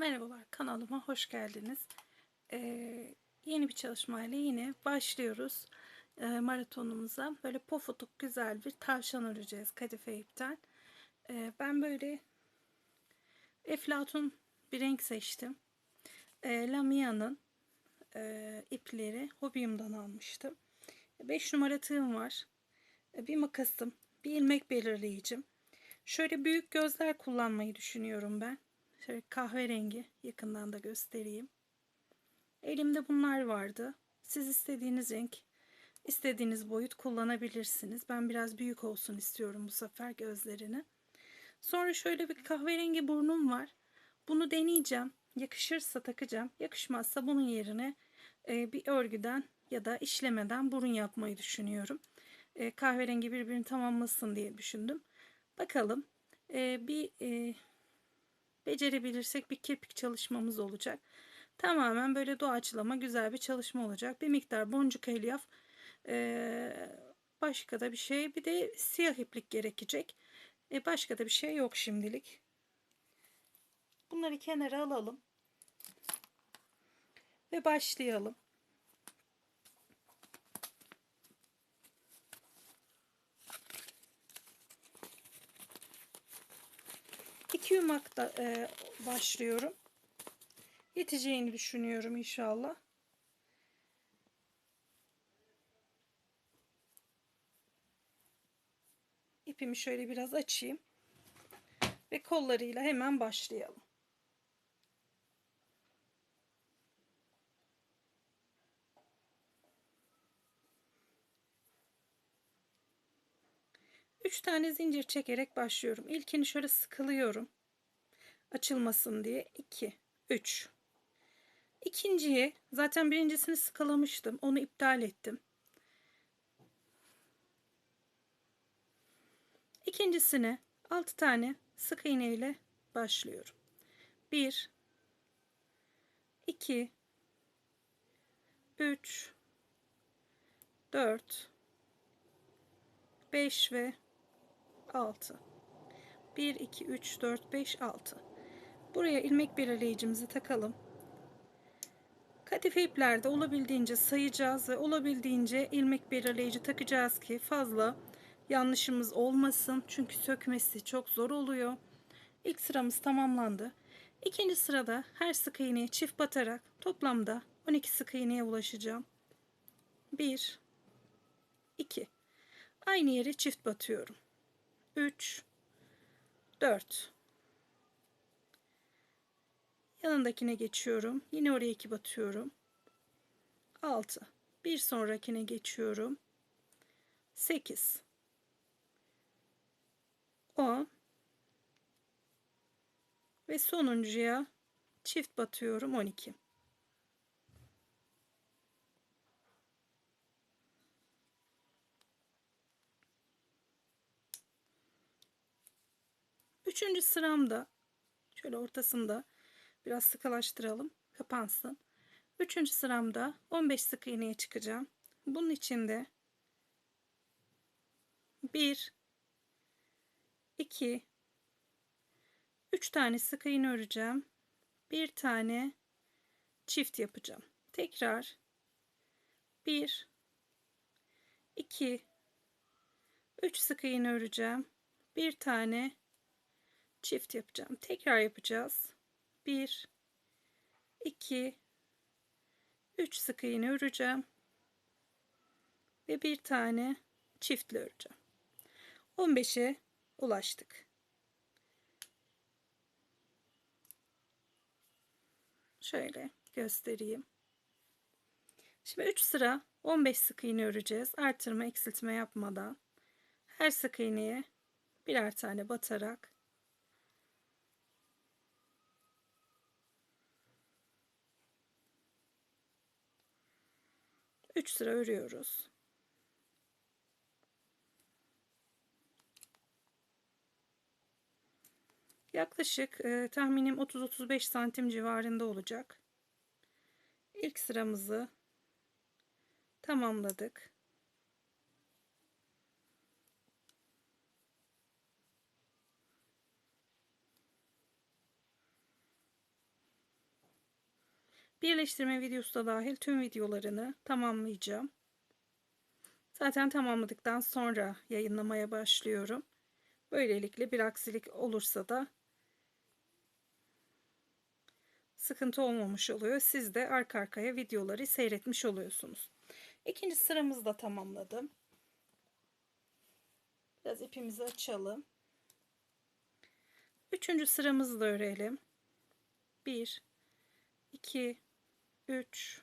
Merhabalar kanalıma hoş geldiniz. Ee, yeni bir çalışmayla yine başlıyoruz e, maratonumuza. Böyle pofuduk güzel bir tavşan öreceğiz kadife ipten. Ee, ben böyle eflatun bir renk seçtim. Ee, Lamia'nın e, ipleri Hobium'dan almıştım. 5 numara tığım var. Ee, bir makasım, bir ilmek belirleyicim. Şöyle büyük gözler kullanmayı düşünüyorum ben. Şöyle kahverengi yakından da göstereyim. Elimde bunlar vardı. Siz istediğiniz renk, istediğiniz boyut kullanabilirsiniz. Ben biraz büyük olsun istiyorum bu sefer gözlerini. Sonra şöyle bir kahverengi burnum var. Bunu deneyeceğim. Yakışırsa takacağım. Yakışmazsa bunun yerine e, bir örgüden ya da işlemeden burun yapmayı düşünüyorum. E, kahverengi birbirini tamamlasın diye düşündüm. Bakalım. E, bir becerebilirsek bir kirpik çalışmamız olacak. Tamamen böyle doğaçlama güzel bir çalışma olacak. Bir miktar boncuk elyaf. Ee, başka da bir şey. Bir de siyah iplik gerekecek. E, başka da bir şey yok şimdilik. Bunları kenara alalım. Ve başlayalım. İki yumakta e, başlıyorum. Yeteceğini düşünüyorum inşallah. İpimi şöyle biraz açayım. Ve kollarıyla hemen başlayalım. Üç tane zincir çekerek başlıyorum. İlkini şöyle sıkılıyorum. Açılmasın diye. 2, 3. İkinciye zaten birincisini sıkalamıştım. Onu iptal ettim. İkincisine 6 tane sık iğne ile başlıyorum. 1 2 3 4 5 ve 6 1 2 3 4 5 6 buraya ilmek belirleyicimizi takalım. Kadife iplerde olabildiğince sayacağız ve olabildiğince ilmek belirleyici takacağız ki fazla yanlışımız olmasın. Çünkü sökmesi çok zor oluyor. İlk sıramız tamamlandı. İkinci sırada her sık iğneye çift batarak toplamda 12 sık iğneye ulaşacağım. 1 2 aynı yere çift batıyorum. 3 4 yanındakine geçiyorum. Yine oraya 2 batıyorum. 6 bir sonrakine geçiyorum. 8 10 ve sonuncuya çift batıyorum. 12 Üçüncü sıramda şöyle ortasında biraz sıkılaştıralım kapansın. Üçüncü sıramda 15 sık iğneye çıkacağım. Bunun içinde 1 2 3 tane sık iğne öreceğim. Bir tane çift yapacağım. Tekrar 1 2 3 sık iğne öreceğim. Bir tane çift yapacağım. Tekrar yapacağız. 1 2 3 sık iğne öreceğim. Ve bir tane çiftli öreceğim. 15'e ulaştık. Şöyle göstereyim. Şimdi 3 sıra 15 sık iğne öreceğiz. Artırma, eksiltme yapmadan. Her sık iğneye birer tane batarak 3 sıra örüyoruz. Yaklaşık e, tahminim 30-35 santim civarında olacak. İlk sıramızı tamamladık. Birleştirme videosu da dahil tüm videolarını tamamlayacağım. Zaten tamamladıktan sonra yayınlamaya başlıyorum. Böylelikle bir aksilik olursa da sıkıntı olmamış oluyor. Siz de arka arkaya videoları seyretmiş oluyorsunuz. İkinci sıramızı da tamamladım. Biraz ipimizi açalım. Üçüncü sıramızı da örelim. 1 2 3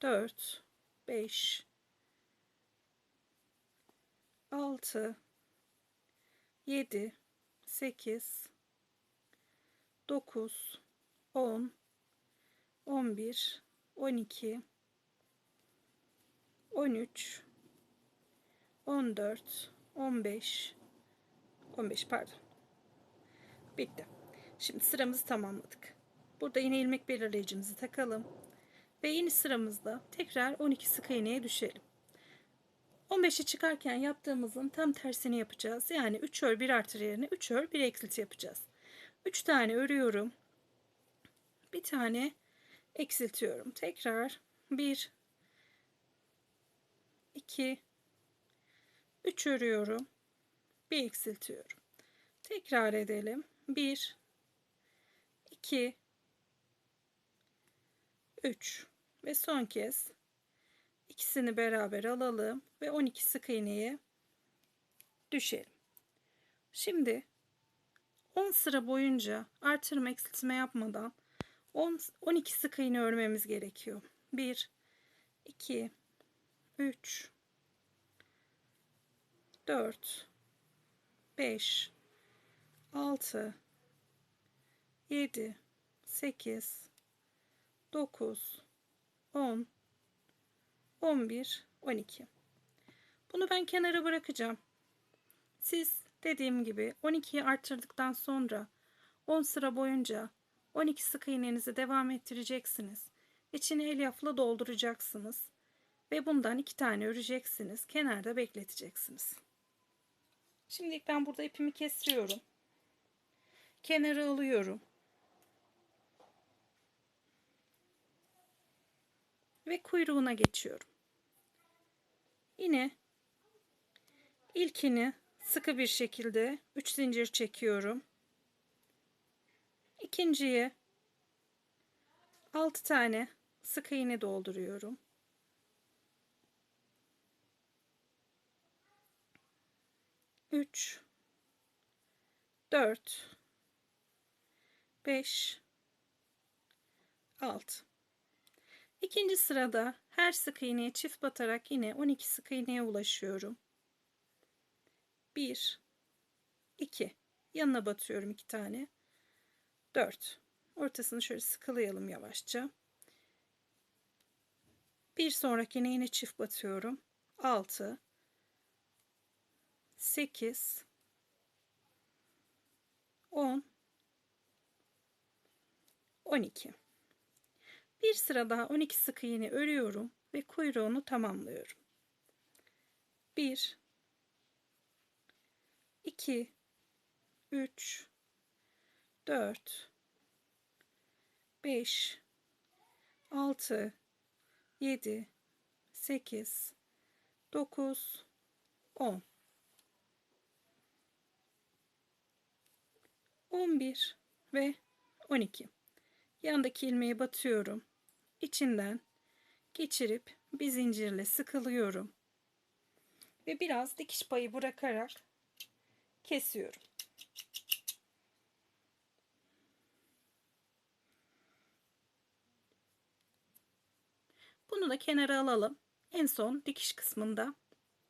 4 5 6 7 8 9 10 11 12 13 14 15 15 pardon. Bitti. Şimdi sıramızı tamamladık. Burada yine ilmek belirleyicimizi takalım ve yeni sıramızda tekrar 12 sık iğneye düşelim 15'i çıkarken yaptığımızın tam tersini yapacağız yani 3 ör 1 artır yerine 3 ör 1 eksilt yapacağız 3 tane örüyorum bir tane eksiltiyorum tekrar 1 2 3 örüyorum. Bir eksiltiyorum. Tekrar edelim. 1 2 3 ve son kez ikisini beraber alalım ve 12 sık iğneye düşelim. Şimdi 10 sıra boyunca artırma eksiltme yapmadan 10 12 sık iğne örmemiz gerekiyor. 1 2 3 4 5 6 7 8 9 10 11 12 Bunu ben kenara bırakacağım. Siz dediğim gibi 12'yi arttırdıktan sonra 10 sıra boyunca 12 sık iğnenizi devam ettireceksiniz. İçini elyafla dolduracaksınız. Ve bundan iki tane öreceksiniz. Kenarda bekleteceksiniz. Şimdi ben burada ipimi kesiyorum. Kenara alıyorum. Ve kuyruğuna geçiyorum. Yine ilkini sıkı bir şekilde 3 zincir çekiyorum. İkinciye 6 tane sık iğne dolduruyorum. 3 4 5 6 İkinci sırada her sık iğneye çift batarak yine 12 sık iğneye ulaşıyorum. 1 2 yanına batıyorum 2 tane. 4 ortasını şöyle sıkılayalım yavaşça. Bir sonraki yine çift batıyorum. 6 8 10 12 bir sıra daha 12 sık iğne örüyorum ve kuyruğunu tamamlıyorum 1 2 3 4 5 6 7 8 9 10 11 ve 12. Yandaki ilmeğe batıyorum. İçinden geçirip bir zincirle sıkılıyorum. Ve biraz dikiş payı bırakarak kesiyorum. Bunu da kenara alalım. En son dikiş kısmında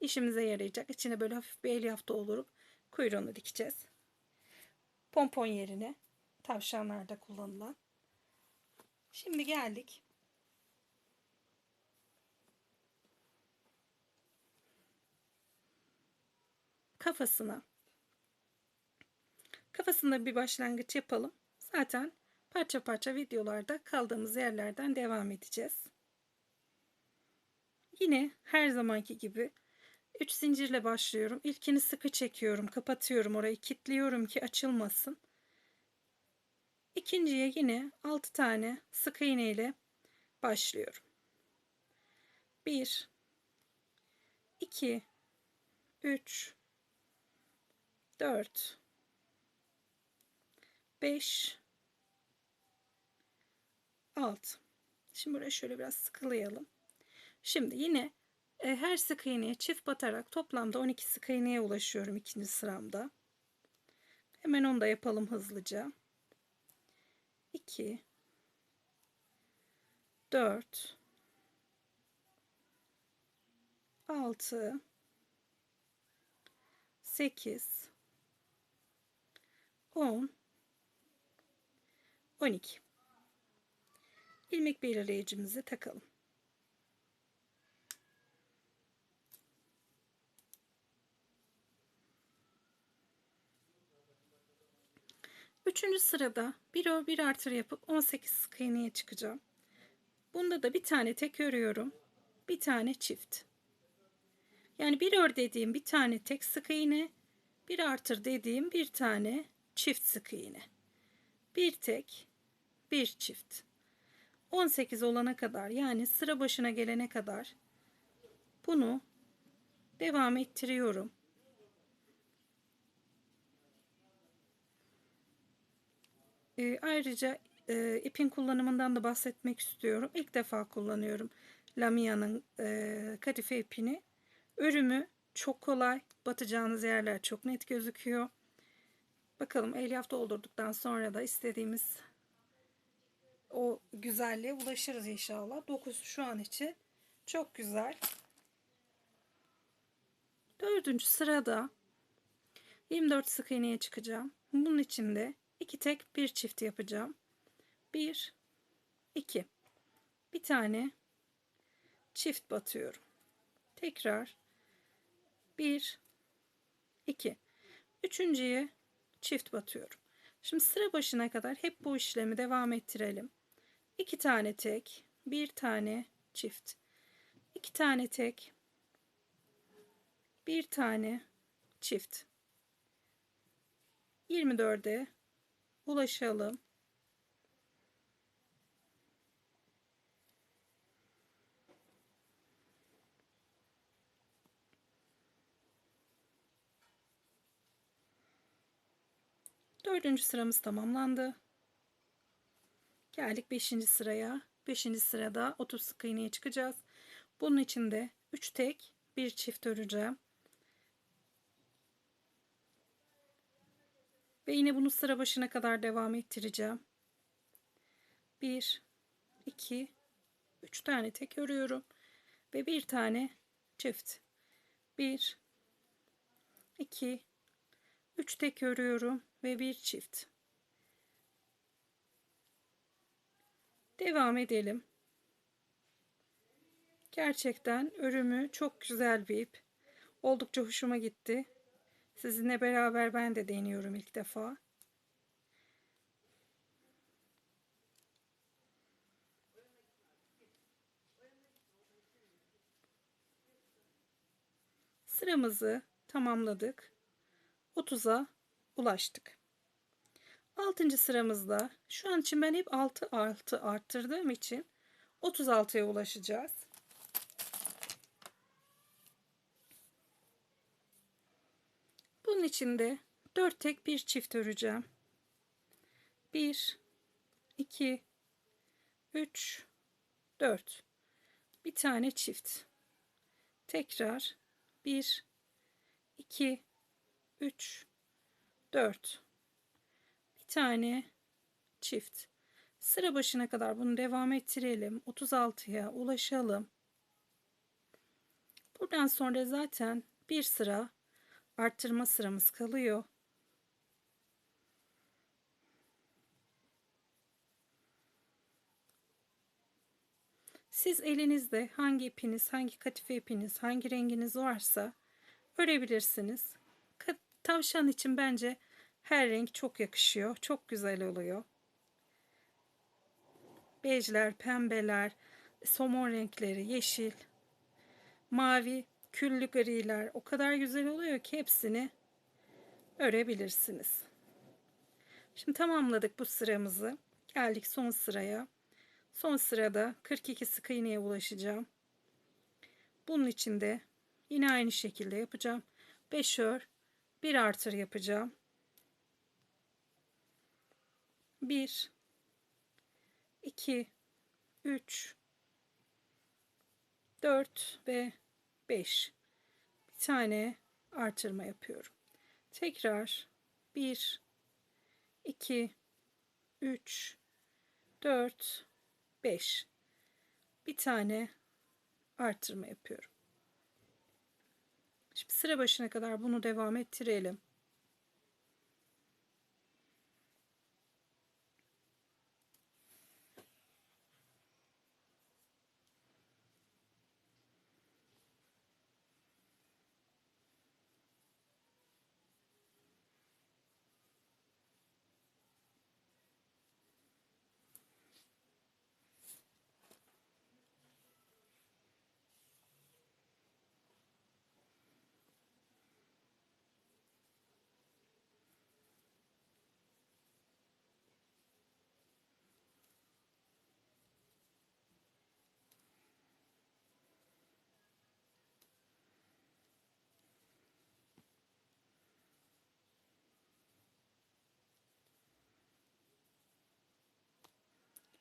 işimize yarayacak. İçine böyle hafif bir elyaf doldurup kuyruğunu dikeceğiz pompon yerine tavşanlarda kullanılan. Şimdi geldik. Kafasına. Kafasında bir başlangıç yapalım. Zaten parça parça videolarda kaldığımız yerlerden devam edeceğiz. Yine her zamanki gibi 3 zincirle başlıyorum. İlkini sıkı çekiyorum. Kapatıyorum orayı. kilitliyorum ki açılmasın. İkinciye yine 6 tane sık iğne ile Başlıyorum. 1 2 3 4 5 6 Şimdi buraya şöyle biraz sıkılayalım. Şimdi yine e, her sık iğneye çift batarak toplamda 12 sık iğneye ulaşıyorum ikinci sıramda. Hemen onu da yapalım hızlıca. 2 4 6 8 10 12 ilmek belirleyicimizi takalım. Üçüncü sırada bir ör bir artır yapıp 18 sık iğneye çıkacağım. Bunda da bir tane tek örüyorum. Bir tane çift. Yani bir ör dediğim bir tane tek sık iğne, bir artır dediğim bir tane çift sık iğne. Bir tek, bir çift. 18 olana kadar yani sıra başına gelene kadar bunu devam ettiriyorum. E, ayrıca e, ipin kullanımından da bahsetmek istiyorum. İlk defa kullanıyorum Lamia'nın e, kadife ipini. Örümü çok kolay. Batacağınız yerler çok net gözüküyor. Bakalım elyaf doldurduktan sonra da istediğimiz o güzelliğe ulaşırız inşallah. Dokusu şu an için çok güzel. Dördüncü sırada 24 sık iğneye çıkacağım. Bunun için de iki tek bir çift yapacağım. Bir, iki. Bir tane çift batıyorum. Tekrar bir, iki. Üçüncüye çift batıyorum. Şimdi sıra başına kadar hep bu işlemi devam ettirelim. 2 tane tek, bir tane çift. 2 tane tek, bir tane çift. 24'e ulaşalım. Dördüncü sıramız tamamlandı. Geldik 5. sıraya. 5. sırada 30 sık iğneye çıkacağız. Bunun için de 3 tek, 1 çift öreceğim. Ve yine bunu sıra başına kadar devam ettireceğim. 1 2 3 tane tek örüyorum ve bir tane çift. 1 2 3 tek örüyorum ve bir çift. Devam edelim. Gerçekten örümü çok güzel bir ip. Oldukça hoşuma gitti. Sizinle beraber ben de deniyorum ilk defa. Sıramızı tamamladık. 30'a ulaştık. 6. sıramızda şu an için ben hep 6 6 arttırdığım için 36'ya ulaşacağız. Bunun için de 4 tek bir çift öreceğim. 1 2 3 4 bir tane çift. Tekrar 1 2 3 4 tane çift. Sıra başına kadar bunu devam ettirelim. 36'ya ulaşalım. Buradan sonra zaten bir sıra arttırma sıramız kalıyor. Siz elinizde hangi ipiniz, hangi katife ipiniz, hangi renginiz varsa örebilirsiniz. Tavşan için bence her renk çok yakışıyor. Çok güzel oluyor. Bejler, pembeler, somon renkleri, yeşil, mavi, küllü griler o kadar güzel oluyor ki hepsini örebilirsiniz. Şimdi tamamladık bu sıramızı. Geldik son sıraya. Son sırada 42 sık iğneye ulaşacağım. Bunun için de yine aynı şekilde yapacağım. 5 ör, 1 artır yapacağım. 1 2 3 4 ve 5 bir tane artırma yapıyorum. Tekrar 1 2 3 4 5 bir tane artırma yapıyorum. Şimdi sıra başına kadar bunu devam ettirelim.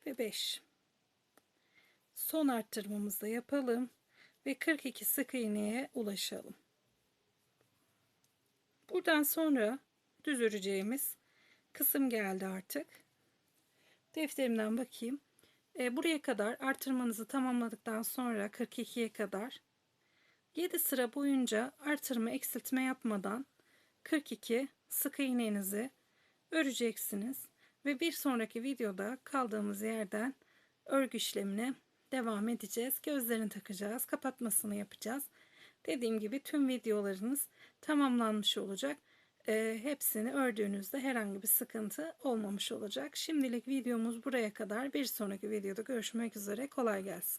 Ve 5. Son arttırmamızı da yapalım ve 42 sık iğneye ulaşalım. Buradan sonra düz öreceğimiz kısım geldi artık. Defterimden bakayım. E, buraya kadar artırmanızı tamamladıktan sonra 42'ye kadar 7 sıra boyunca artırma eksiltme yapmadan 42 sık iğnenizi öreceksiniz ve bir sonraki videoda kaldığımız yerden örgü işlemine devam edeceğiz. Gözlerini takacağız, kapatmasını yapacağız. Dediğim gibi tüm videolarınız tamamlanmış olacak. E, hepsini ördüğünüzde herhangi bir sıkıntı olmamış olacak. Şimdilik videomuz buraya kadar. Bir sonraki videoda görüşmek üzere. Kolay gelsin.